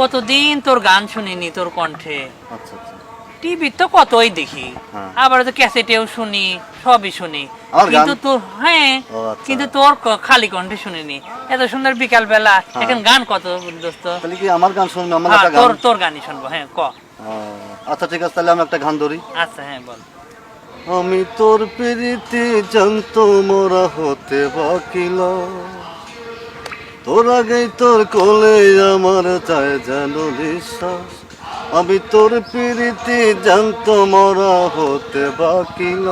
কতদিন তোর গান শুনিনি তোর কণ্ঠে? আচ্ছা আচ্ছা। টিভি তো কতই দেখি। হ্যাঁ। আবার তো ক্যাসেটেও শুনি সবই শুনি। কিন্তু তোর হ্যাঁ আচ্ছা। কিন্তু তোর খালি কণ্ঠে শুনিনি। এত সুন্দর বিকাল বেলা হ্যাঁ। এখন গান কত দোস্ত? তাহলে কি আমার গান শুনব? আমার হ্যাঁ, একটা গান তোর তোর গানই শুনব। হ্যাঁ ক? আচ্ছা ঠিক আছে তাহলে আমি একটা গান ধরি। আচ্ছা হ্যাঁ বল। আমি তোর প্রীতি জানত মোরা হতে বাকিল। তোর আগেই তোর কোলে আমার চায় যেন নিঃশ্বাস। আমি তোর প্রীতি জানত, মোরা হতে বাকিল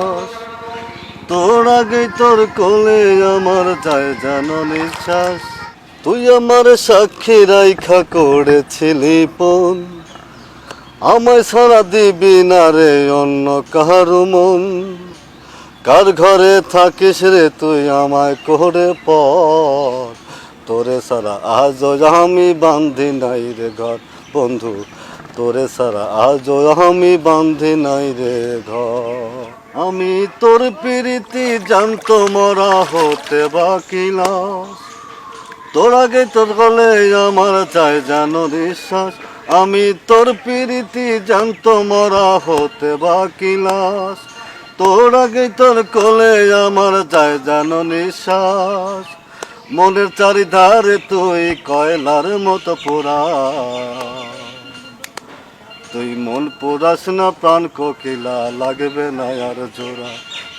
তোর আগেই তোর কোলে আমার চায় যেন নিঃশ্বাস। তুই আমার সাক্ষী রাইখা করেছিলি পন আমায় সারা দিবি না রে অন্য কাহার মন। কার ঘরে থাকিস রে তুই আমায় করে পর। তোরে ছাড়া আজও আমি বান্ধি নাই রে ঘর। বন্ধু, তোরে ছাড়া আজও আমি বান্ধি নাই রে ঘর। আমি তোর প্রীতি জানতো, মরা হতে বাকিলাস তোর আগে তোর গলে আমার চাই জানো নিঃশ্বাস। আমি তোর প্রীতি জানতো, মরা হতে বাকিলাস তোর আগে তোর কোলে আমার চাই জানো নিঃশ্বাস। মনের চারিধারে তুই কয়লার মতো পোড়া। তুই মন পোড়াস না প্রাণ কোকিলা লাগবে না আর জোড়া।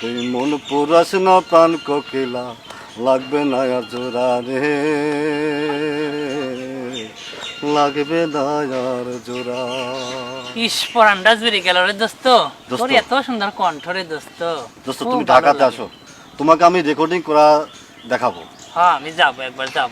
তুই মন পোড়াস না প্রাণ কোকিলা লাগবে না আর জোড়া রে। লাগবে না আর জোড়া। ইস গেল রে দোস্ত। দোস্ত। তোর এত সুন্দর কণ্ঠ রে দোস্ত। দোস্ত তুমি ঢাকাতে আসো। তোমাকে আমি রেকর্ডিং করা দেখাবো। হ্যাঁ আমি যাব একবার যাব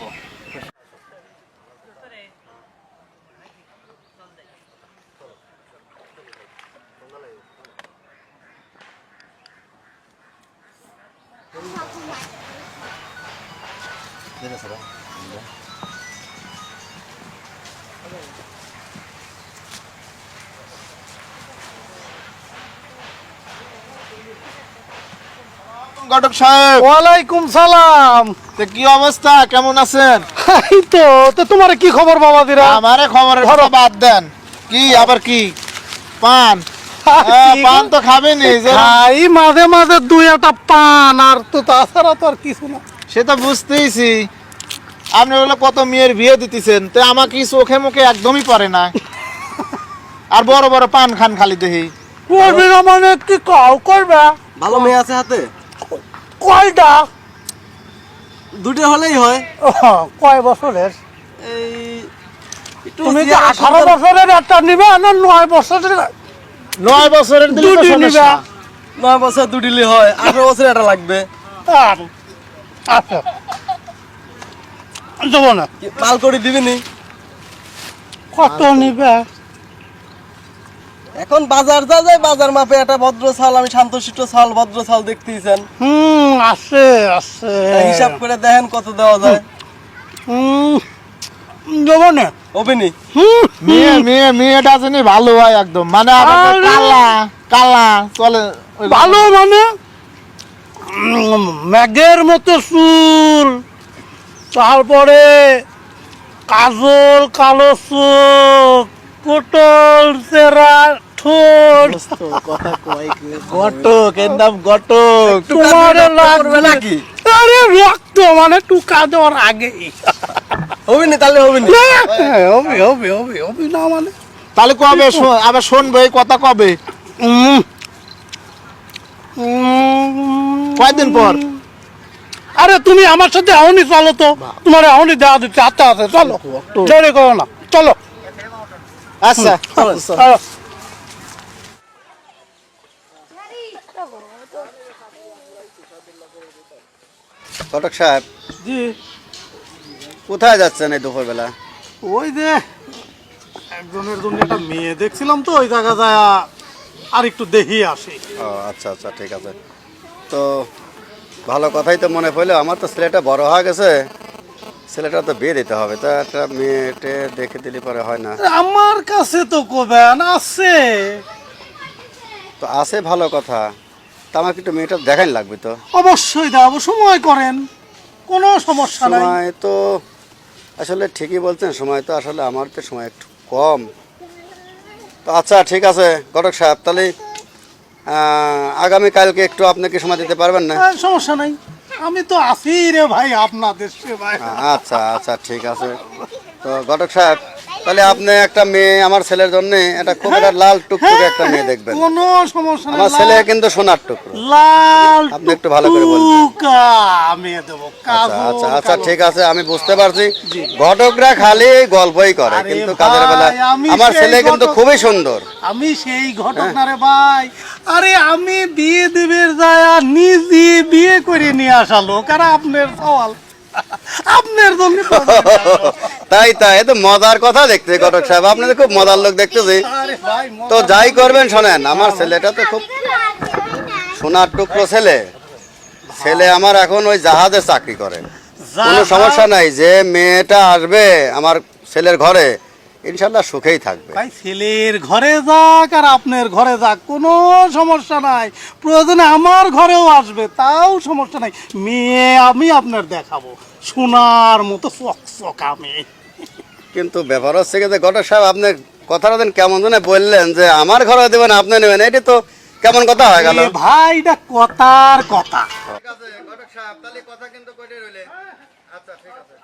ঘটক সাহেব। ওয়ালাইকুম সালাম। তো কি অবস্থা? কেমন আছেন? এই তো তো তোমার কি খবর বাবা দিরা আমারে খবরের কথা বাদ দেন। কি আবার কি? পান? পান তো খাবেনি যে খাই মাঝে মাঝে দুই একটা পান আর তো তাছাড়া তো আর কিছু না। সে তো বুঝতেইছি। আপনি বলে কত মেয়ের বিয়ে দিতেছেন তো আমাকে চোখে মুখে একদমই পড়ে না? আর বড় বড় পান খান খালি দেখি। করবি না মানে কি কও করবে ভালো মেয়ে আছে হাতে? কয়টা? দুটো হলেই হয়। কয় বছরের? এই তুমি কি আঠারো বছরের একটা নিবে না নয় বছরের? নয় বছরের দুটি নিবা। নয় বছর দুটিলি হয় আঠারো বছর এটা লাগবে। আর আচ্ছা। যাব না। পাল করে দিবিনি কত নিবে? এখন বাজার যা যায় বাজার মাপে একটা ভদ্র চাল আমি শান্তশিষ্ট চাল ভদ্র চাল দেখতেইছেন। হুম। আছে আছে। হিসাব করে দেখেন কত দেওয়া যায়। না। মেয়ে মেয়ে মেয়েটা জানি ভালো হয় একদম। মানে আমাকে কালা কালা চলে ভালো মানে? ম্যাগের মতো চুল। তারপরে কাজল কালো চোখ পটল চেরা ঠোঁট ঘটক এর নাম ঘটক তোমার লাগবে। নাকি? আরে রক্ত মানে টুকা দেওয়ার আগে। হবিনি তাহলে হবিনি হবে হবে হবে হবে না মানে। তাহলে কবে আবার শুনব এই কথা কবে। কয়দিন পর? আরে তুমি আমার সাথে এখনই চলো তো। তোমার এখনই দেওয়া দিচ্ছে। আচ্ছা আছে চলো। দেরি করো না। চলো। আচ্ছা কটক সাহেব। জি। কোথায় যাচ্ছেন এই দুপুরবেলা? ওই যে একজনের জন্য একটা মেয়ে দেখছিলাম তো ওই জায়গা যায় আর একটু দেখি আসি। ও আচ্ছা আচ্ছা ঠিক আছে। তো ভালো কথাই তো মনে পড়ল আমার তো ছেলেটা বড় হয়ে গেছে। ছেলেটা তো বিয়ে দিতে হবে তা একটা মেয়েটে দেখে দিলে পরে হয় না। আমার কাছে তো কোবেন আছে। তো আছে ভালো কথা। তা আমাকে একটু মেয়েটা দেখাই লাগবে তো। অবশ্যই দেবো সময় করেন কোনো সমস্যা নাই। সময় তো আসলে ঠিকই বলছেন সময় তো আসলে আমার তো সময় একটু কম। তো আচ্ছা ঠিক আছে ঘটক সাহেব তাহলে আহ, আগামীকালকে একটু আপনি কি সময় দিতে পারবেন না? সমস্যা নাই। আমি তো আছি রে ভাই আপনাদের সেবায়। আচ্ছা আচ্ছা ঠিক আছে। তো ঘটক সাহেব তাহলে আপনি একটা মেয়ে আমার ছেলের জন্য একটা খুব একটা লাল টুকটুকে একটা মেয়ে দেখবেন। কোনো সমস্যা নাই আমার ছেলে কিন্তু সোনার টুকরো। লাল আপনি একটু ভালো করে বলবেন। মেয়ে দেবো আচ্ছা আচ্ছা আচ্ছা ঠিক আছে আমি বুঝতে পারছি। ঘটকরা খালি এই গল্পই করে কিন্তু কাজের বেলা আমার ছেলে কিন্তু খুবই সুন্দর। আমি সেই ঘটক না রে ভাই। আরে আমি বিয়ে দিবের যায় নিজে বিয়ে করে নিয়ে আসা লোক আর আপনার সওয়াল। আপনার জন্য তাই তাই তো মজার কথা দেখতে ঘটক সাহেব। আপনাদের খুব মজার লোক দেখতেছি। তো যাই করবেন শোনেন আমার ছেলেটা তো খুব সোনার টুকরো ছেলে। ছেলে আমার এখন ওই জাহাজে চাকরি করে। কোনো সমস্যা নাই যে মেয়েটা আসবে আমার ছেলের ঘরে ইনশাল্লাহ সুখেই থাকবে। ভাই ছেলের ঘরে যাক আর আপনার ঘরে যাক কোনো সমস্যা নাই। প্রয়োজনে আমার ঘরেও আসবে তাও সমস্যা নাই। মেয়ে আমি আপনার দেখাবো সোনার মতো চকচকা মেয়ে কিন্তু ব্যাপার হচ্ছে কি যে ঘটক সাহেব আপনি কথাটা দেন কেমন জানে বললেন যে আমার ঘরে দেবেন আপনি নেবেন এটা তো কেমন কথা হয়ে গেল? ভাই এটা কথার কথা। কথা কিন্তু আচ্ছা ঠিক আছে।